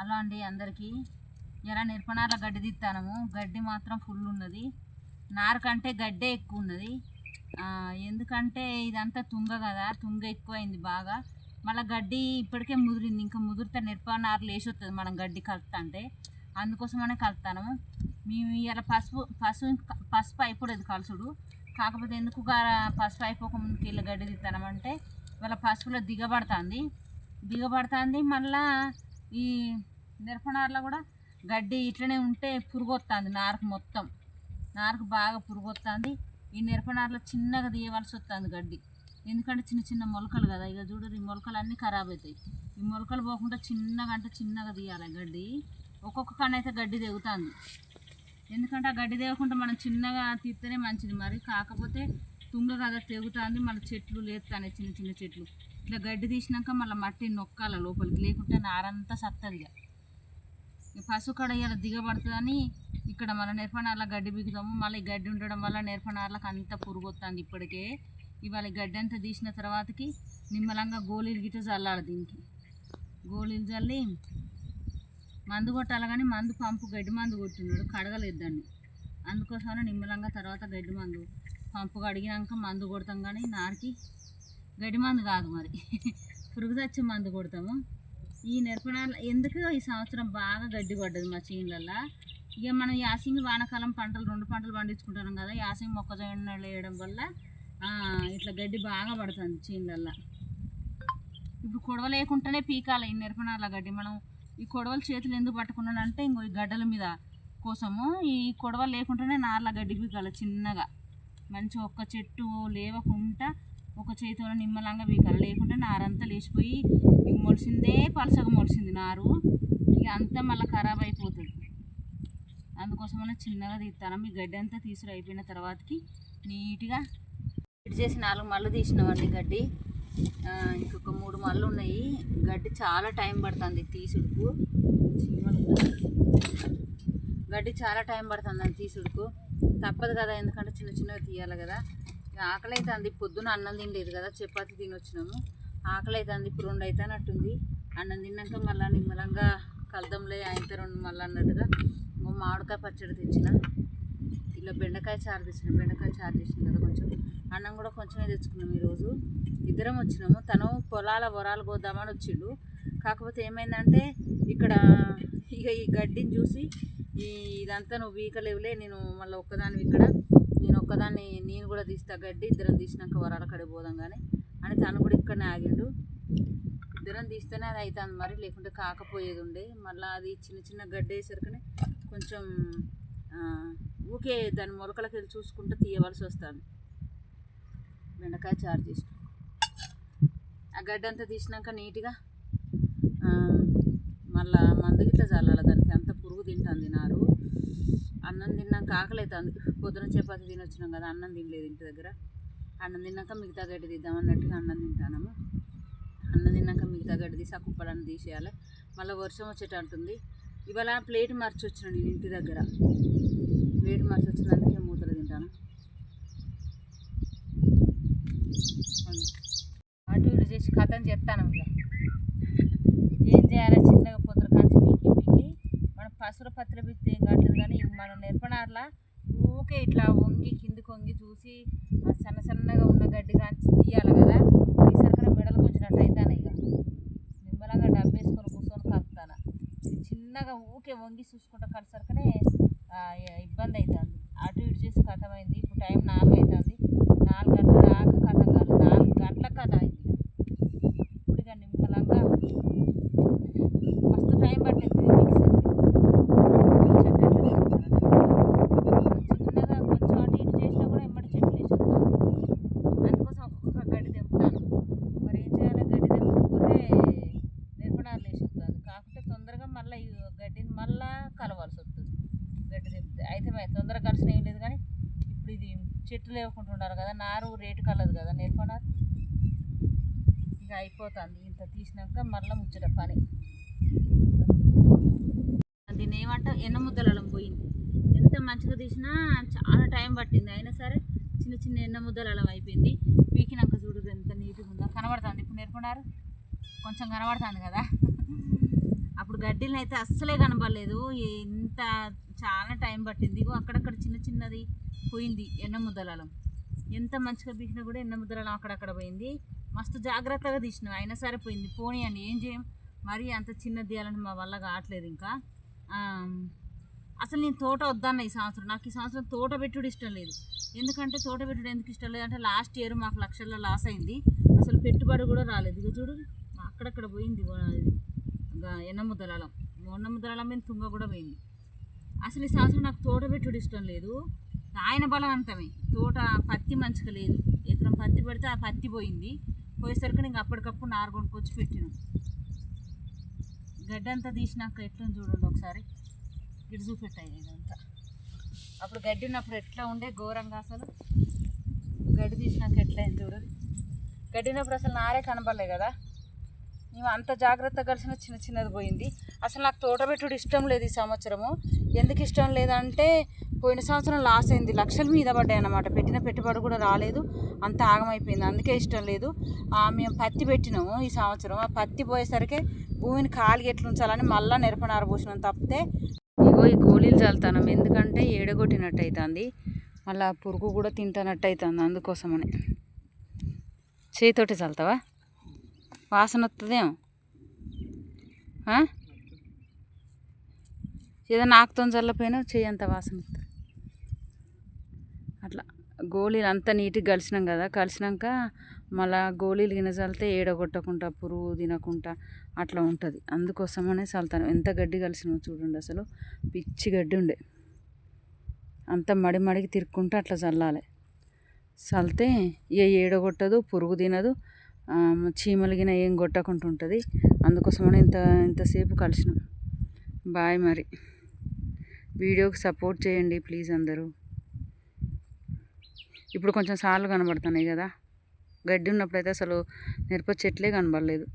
Hello అండి అందరికీ. ఇలా నిర్పణాల గడ్డి తీస్తాము గడ్డి మాత్రం ఫుల్ ఉన్నది. నారు కంటే గడ్డే ఎక్కువ ఉన్నది. ఎందుకంటే ఇదంతా తుంగ కదా తుంగ ఎక్కువైంది బాగా. మళ్ళీ గడ్డి ఇప్పటికే ముదిరింది. ఇంకా ముదిరితే నిర్ప నారు లేచి వస్తుంది మనం గడ్డి కలుపుతంటే. అందుకోసమనే కలుపుతాను మేము ఇలా పసుపు పసుపు పసుపు అయిపోలేదు కలుసుడు. కాకపోతే ఎందుకు పసుపు అయిపోక వెళ్ళి గడ్డి తీస్తామంటే వాళ్ళ పసుపులో దిగబడుతుంది. దిగబడుతుంది మళ్ళీ ఈ మిరపనారులో కూడా గడ్డి ఇట్లనే ఉంటే పురుగు నారకు మొత్తం. నారకు బాగా పురుగు ఈ మిరపనారులో చిన్నగా తీయవలసి వస్తుంది గడ్డి. ఎందుకంటే చిన్న చిన్న మొలకలు కదా. ఇక చూడు ఈ మొలకలు అన్నీ ఖరాబ్ అవుతాయి ఈ మొలకలు పోకుండా చిన్నగా అంటే చిన్నగా తీయాలి గడ్డి. ఒక్కొక్క కన్ను అయితే గడ్డి తెగుతుంది. ఎందుకంటే ఆ గడ్డి తేవకుండా మనం చిన్నగా తీస్తేనే మంచిది. మరి కాకపోతే తుంగ కదా తెగుతుంది. మళ్ళీ చెట్లు లేస్తాయి చిన్న చిన్న చెట్లు. ఇట్లా గడ్డి తీసినాక మళ్ళీ మట్టి నొక్కాల లోపలికి. లేకుంటే నారంతా సత్తది ఇక. పశు కడ ఇలా దిగబడుతుందని ఇక్కడ మళ్ళీ నేర్పనార్ల గడ్డి బిగుతాము. మళ్ళీ ఈ గడ్డి ఉండడం వల్ల నేర్పనార్లకు అంత పురుగు వస్తుంది ఇప్పటికే. ఇవాళ ఈ గడ్డి అంతా తీసిన తర్వాతకి నిమ్మలంగా గోళీలు గిట్ట చల్లాలి దీనికి. గోళీలు చల్లి మందు కొట్టాలి కానీ మందు పంపు గడ్డి మందు కొట్టున్నాడు కడగలేదు దాన్ని. నిమ్మలంగా తర్వాత గడ్డి మందు పంపు కడిగినాక మందు కొడతాం కానీ నారికి గడ్డి మందు కాదు మరి. పురుగు తెచ్చి మందు కొడతాము. ఈ నెరపనాల ఎందుకు ఈ సంవత్సరం బాగా గడ్డి పడ్డది మా చేనులలో ఇక మనం యాసింగి వానాకాలం పంటలు రెండు పంటలు పండించుకుంటున్నాం కదా యాసింగి మొక్కజొన్న వేయడం వల్ల ఇట్లా గడ్డి బాగా పడుతుంది చేనులలో ఇప్పుడు కొడవ లేకుండానే పీకాలి ఈ నెరపనాల గడ్డి. మనం ఈ కొడవలు చేతులు ఎందుకు పట్టుకున్నానంటే ఇంకో ఈ గడ్డల మీద కోసము. ఈ కొడవ లేకుండానే నార్ల గడ్డి పీకాలి చిన్నగా. మంచి ఒక్క చెట్టు లేవకుండా ఒక చేతిలో నిమ్మలంగా పీకాలి. లేకుంటే నారంతా లేచిపోయి ఇక మొలిసిందే పలసగా మొలిసింది నారు. ఇక అంతా మళ్ళీ ఖరాబ్ అయిపోతుంది. అందుకోసమనే చిన్నగా తీస్తాను మీ గడ్డి అంతా తీసుడు అయిపోయిన తర్వాతకి నీట్గా ఇటు చేసి నాలుగు మళ్ళు తీసినామండి గడ్డి. ఇంకొక మూడు మళ్ళు ఉన్నాయి. గడ్డి చాలా టైం పడుతుంది తీసుడుకు. గడ్డి చాలా టైం పడుతుంది అని తీసుడుకు. తప్పదు కదా ఎందుకంటే చిన్న చిన్నవి తీయాలి కదా. ఇక ఆకలి అవుతుంది పొద్దున అన్నం తినలేదు కదా చపాతి తిని వచ్చినాము ఆకలి అవుతుంది ఇప్పుడు రెండు అయితే అన్నట్టుంది అన్నం తిన్నాక మళ్ళీ నిమ్మలంగా కలదంలే అయితే రెండు మళ్ళీ అన్నట్టుగా ఇంకో మామిడికాయ పచ్చడి తెచ్చిన. ఇలా బెండకాయ చారు తెచ్చిన బెండకాయ చారు తెచ్చిన కదా కొంచెం. అన్నం కూడా కొంచెమే తెచ్చుకున్నాం ఈరోజు. ఇద్దరం వచ్చినాము. తను పొలాల వరాలు పోద్దామని వచ్చిండు. కాకపోతే ఏమైందంటే ఇక్కడ ఇక ఈ గడ్డిని చూసి ఈ ఇదంతా నువ్వు వీకలేవులే నేను మళ్ళీ ఒక్కదాని ఇక్కడ. నేను ఒక్కదాన్ని నేను కూడా తీస్తా గడ్డి ఇద్దరం తీసినాక వరాల కడికి పోదాం కానీ అని తను కూడా ఇక్కడనే ఆగిండు. ఇద్దరం తీస్తేనే అది అవుతుంది మరి లేకుంటే కాకపోయేది ఉండే మళ్ళీ అది చిన్న చిన్న గడ్డ వేసరికనే కొంచెం ఊకే దాని మొలకలకి వెళ్ళి చూసుకుంటూ తీయవలసి వస్తుంది. బెండకాయ చారు చేసిన. ఆ గడ్డంతా అంతా తీసినాక నీట్గా మళ్ళీ మళ్ళా మందు గిట్ల చల్లాలి దానికి. అంత పురుగు తింటుంది నారు. అన్నం తిన్నాక ఆకలి అవుతుంది పొద్దున చపాతి తినొచ్చినాం కదా అన్నం తినలేదు ఇంటి దగ్గర. అన్నం తిన్నాక మిగతా గడ్డి తీద్దాం అన్నట్టుగా అన్నం తింటాము అన్నం తిన్నాక మిగతా గడ్డి తీసి ఆ కుప్పలన్నీ తీసేయాలి. మళ్ళీ వర్షం వచ్చేటంటుంది ఇవాళ ప్లేట్ మార్చి వచ్చిన నేను ఇంటి దగ్గర. ప్లేట్ మార్చి వచ్చినందుకే మూతలు తింటాను. అటు ఇటు చేసి కథం చేస్తాను ఇక. ఏం చేయాలి? చిన్నగా పొద్దున కాంచి పీకి పీకి. మనం పసుర పత్ర బిత్తే ఏం కావట్లేదు కానీ మనం నెరపనార్లా? ఊకే ఇట్లా వంగి కిందికి వంగి చూసి సన్న సన్నగా ఉన్న గడ్డి కాంచి తీయాలి కదా. తీసరికనే మెడలు కొంచినట్టు అవుతాను ఇక. నిమ్మలంగా డబ్బేసుకొని కూర్చొని కలుపుతాను. చిన్నగా ఊకే వంగి చూసుకుంటా కలిసరికనే ఇబ్బంది అవుతుంది. అటు ఇటు చేసి కథమైంది. ఇప్పుడు టైం నాలుగు అవుతుంది నాలుగు గంటల దాకా కథం కాదు నాలుగు గంటల కథ అయింది ఇప్పుడు ఇక నిమ్మలంగా మస్తు టైం పట్టింది చిన్నగా కొంచెం అటు ఇటు చేసినా కూడా ఎమ్మటి చెట్లు వేసేస్తాను అందుకోసం ఒక్కొక్క గడ్డి తెంపుతాను మరి ఏం చేయాలి గడ్డి తెంపకపోతే నిర్పణాలు వేసేస్తుంది కాకపోతే తొందరగా మళ్ళీ ఈ గడ్డిని మళ్ళా కలవాల్సి వస్తుంది. గడ్డి తెంపితే అయితే తొందరగా కలిసిన ఏం లేదు కానీ ఇప్పుడు ఇది చెట్లు లేకుండా ఉండాలి కదా నారు రేటు కలదు కదా నిర్పణాలు ఇక అయిపోతుంది ఇంత తీసినాక మళ్ళీ ముచ్చట పని. దీన్ని ఏమంటాం ఎన్న ముద్దలం పోయింది. ఎంత మంచిగా తీసినా చాలా టైం పట్టింది అయినా సరే చిన్న చిన్న ఎన్న ముద్దలం అయిపోయింది. పీకినాక చూడు ఎంత నీట్గా ఉందో. కనబడుతుంది ఇప్పుడు నేర్కొన్నారు కొంచెం కనబడుతుంది కదా. అప్పుడు గడ్డిని అయితే అస్సలే కనబడలేదు. ఇంత చాలా టైం పట్టింది. అక్కడక్కడ చిన్న చిన్నది పోయింది ఎన్న ముద్దలలో. ఎంత మంచిగా తీసినా కూడా ఎండ ముద్దలలో అక్కడక్కడ పోయింది. మస్తు జాగ్రత్తగా తీసినాం అయినా సరే పోయింది. పోనీ అండి ఏం చేయం? మరి అంత చిన్నది తీయాలంటే మా వల్ల కావట్లేదు ఇంకా. అసలు నేను తోట వద్దన్న ఈ సంవత్సరం. నాకు ఈ సంవత్సరం తోట పెట్టుడు ఇష్టం లేదు. ఎందుకంటే తోట పెట్టుడు ఎందుకు ఇష్టం లేదు అంటే లాస్ట్ ఇయర్ మాకు లక్షల్లో లాస్ అయింది. అసలు పెట్టుబడి కూడా రాలేదు. ఇక చూడు అక్కడక్కడ పోయింది ఎన్న ఇది. గా- ఎన్నముద్దలలం మీద తుంగ కూడా పోయింది. అసలు ఈ సంవత్సరం నాకు తోట పెట్టుడు ఇష్టం లేదు. ఆయన బలం అంతమే తోట పత్తి మంచిగా లేదు. ఎకరం పత్తి పెడితే ఆ పత్తి పోయింది. పోయేసరికి నేను అప్పటికప్పుడు నారు కొనుక్కొచ్చి పెట్టిన. గడ్డంతా తీసినాక ఎట్లా చూడండి ఒకసారి. ఇటు చూపెట్టాయి ఇదంతా. అప్పుడు గడ్డి ఉన్నప్పుడు ఎట్లా ఉండే ఘోరంగా అసలు. గడ్డి తీసినాక ఎట్లా అయింది చూడండి. గడ్డి ఉన్నప్పుడు అసలు నారే కనబడలేదు కదా. అంత జాగ్రత్త కలిసిన చిన్న చిన్నది పోయింది. అసలు నాకు తోట పెట్టుడు ఇష్టం లేదు ఈ సంవత్సరము. ఎందుకు ఇష్టం లేదంటే పోయిన సంవత్సరం లాస్ అయింది. లక్షల మీద పడ్డాయి అన్నమాట. పెట్టిన పెట్టుబడి కూడా రాలేదు. అంత ఆగమైపోయింది. అందుకే ఇష్టం లేదు. మేము పత్తి పెట్టినాము ఈ సంవత్సరం. ఆ పత్తి పోయేసరికి భూమిని ఖాళీ ఎట్లు ఉంచాలని మళ్ళీ నిరపనార పోసినాం తప్పితే ఇగో ఈ గోళీలు చల్లుతాను. ఎందుకంటే ఏడగొట్టినట్టు అవుతుంది మళ్ళీ పురుగు కూడా తింటున్నట్టు అవుతుంది అందుకోసమని చేతితోటి చల్లుతావా? వాసన వస్తుందేమో ఏదైనా ఏదో చల్లపోయినా చేయంత అంత వాసన వస్తుంది అట్లా గోళీలు అంతా నీట్గా కలిసినాం కదా కలిసినాక మళ్ళా గోళీలు గినజల్తే ఏడగొట్టకుండా పురుగు తినకుండా అట్లా ఉంటుంది. అందుకోసమనే చల్తాను ఎంత గడ్డి కలిసినా చూడండి అసలు. పిచ్చి గడ్డి ఉండే. అంత మడి మడికి తిరుక్కుంటూ అట్లా చల్లాలి. చల్లితే ఏ ఏడగొట్టదు పురుగు తినదు చీమలిగిన ఏం కొట్టకుండా ఉంటుంది అందుకోసమని ఇంత ఇంతసేపు కలిసినాం. బాయ్ మరి. వీడియోకి సపోర్ట్ చేయండి ప్లీజ్ అందరూ. ఇప్పుడు కొంచెం సార్లు కనబడుతున్నాయి కదా. గడ్డి ఉన్నప్పుడైతే అసలు మిరప చెట్లే కనబడలేదు.